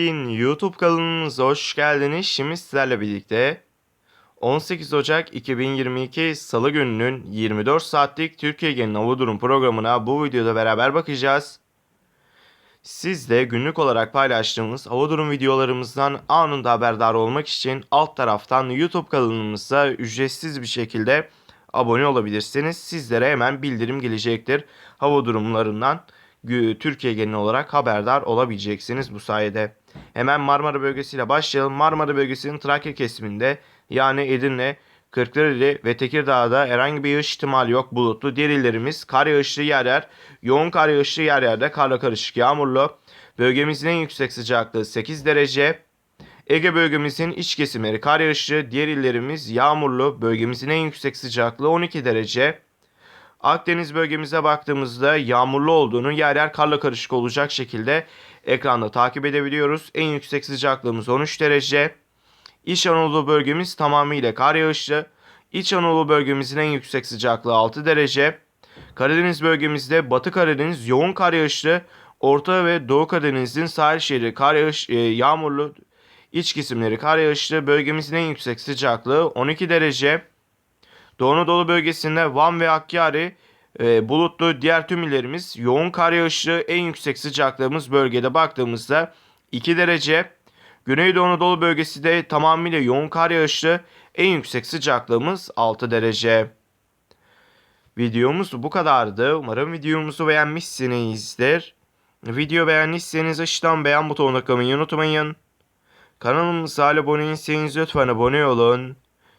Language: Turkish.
YouTube kanalımıza hoş geldiniz. Şimdi sizlerle birlikte 18 Ocak 2022 Salı gününün 24 saatlik Türkiye Genel Hava Durum programına bu videoda beraber bakacağız. Siz de günlük olarak paylaştığımız hava durum videolarımızdan anında haberdar olmak için alt taraftan YouTube kanalımıza ücretsiz bir şekilde abone olabilirsiniz. Sizlere hemen bildirim gelecektir. Hava durumlarından Türkiye genel olarak haberdar olabileceksiniz bu sayede. Hemen Marmara bölgesiyle başlayalım. Marmara bölgesinin Trakya kesiminde yani Edirne, Kırklareli ve Tekirdağ'da herhangi bir yağış ihtimali yok bulutlu. Diğer illerimiz kar yağışlı yer yer, yoğun kar yağışlı yer yerde karla karışık yağmurlu. Bölgemizin en yüksek sıcaklığı 8 derece. Ege bölgemizin iç kesimleri kar yağışlı, diğer illerimiz yağmurlu. Bölgemizin en yüksek sıcaklığı 12 derece. Akdeniz bölgemize baktığımızda yağmurlu olduğunu yer yer karla karışık olacak şekilde ekranda takip edebiliyoruz. En yüksek sıcaklığımız 13 derece. İç Anadolu bölgemiz tamamıyla kar yağışlı. İç Anadolu bölgemizin en yüksek sıcaklığı 6 derece. Karadeniz bölgemizde Batı Karadeniz yoğun kar yağışlı. Orta ve Doğu Karadeniz'in sahil şehri kar yağış, e, yağmurlu. İç kesimleri kar yağışlı. Bölgemizin en yüksek sıcaklığı 12 derece. Doğu Anadolu bölgesinde Van ve Hakkari e, bulutlu diğer tüm illerimiz yoğun kar yağışlı en yüksek sıcaklığımız bölgede baktığımızda 2 derece. Güneydoğu Anadolu bölgesi de tamamıyla yoğun kar yağışlı en yüksek sıcaklığımız 6 derece. Videomuz bu kadardı. Umarım videomuzu beğenmişsinizdir. Video beğendiyseniz aşağıdan beğen butonuna tıklamayı unutmayın. Kanalımıza abone değilseniz lütfen abone olun.